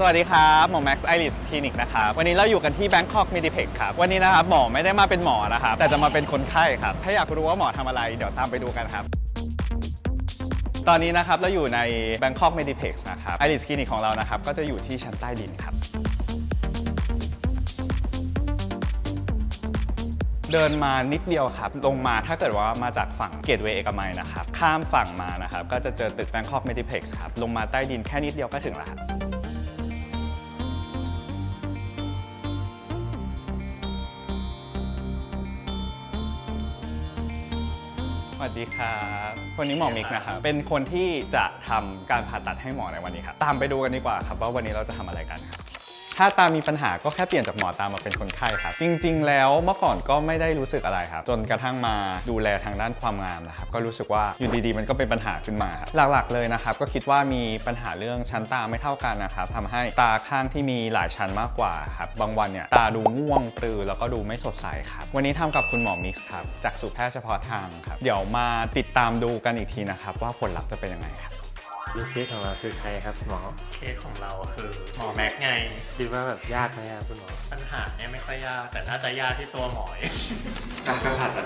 สวัสดีครับหมอแม็กซ์ไอริสคลินิกนะครับวันนี้เราอยู่กันที่ Bangkok m e d i p e x ครับวันนี้นะครับหมอไม่ได้มาเป็นหมอนะครับแต่จะมาเป็นคนไข้ครับถ้าอยากรู้ว่าหมอทำอะไรเดี๋ยวตามไปดูกันครับตอนนี้นะครับเราอยู่ใน Bangkok m e d i p e x นะครับไอริสคลินิกของเรานะครับก็จะอยู่ที่ชั้นใต้ดินครับ เดินมานิดเดียวครับ ลงมาถ้าเกิดว่ามาจากฝั่งเกตเวย์เอกมัยนะครับ ข้ามฝั่งมานะครับ ก็จะเจอตึก Bangkok m e d i p e x ครับ ลงมาใต้ดินแค่นิดเดียวก็ถึงแล้วครับ สวัสดีครับวันนี้หมอมิกนะครับ เป็นคนที่จะทำการผ่าตัดให้หมอในวันนี้ครับ ตามไปดูกันดีกว่าครับว่าวันนี้เราจะทำอะไรกันครับ ถ้าตามีปัญหาก็แค่เปลี่ยนจากหมอตามาเป็นคนไข้ครับ จริง ๆ แล้วเมื่อก่อนก็ไม่ได้รู้สึกอะไรครับ จนกระทั่งมาดูแลทางด้านความงามนะครับ ก็รู้สึกว่าอยู่ดีๆ มันก็เป็นปัญหาขึ้นมาครับหลักๆ เลยนะครับ ก็คิดว่ามีปัญหาเรื่องชั้นตาไม่เท่ากันนะครับทำให้ตาข้างที่มีหลายชั้นมากกว่าครับ บางวันเนี่ยตาดูง่วงปรือแล้วก็ดูไม่สดใสครับ วันนี้ทำกับคุณหมอมิกซ์ครับ จากสูตรแพทย์เฉพาะทางครับ เดี๋ยวมาติดตามดูกันอีกทีนะครับว่าผลลัพธ์จะเป็นยังไงครับ มีเคสของเราคือใครครับหมอ เคสของเราคือหมอแม็กไง คิดว่าแบบยากไหมครับคุณหมอ ปัญหาเนี่ยไม่ค่อยยาก แต่น่าจะยากที่ตัวหมอเอง การผ่าตัดกันดีกว่า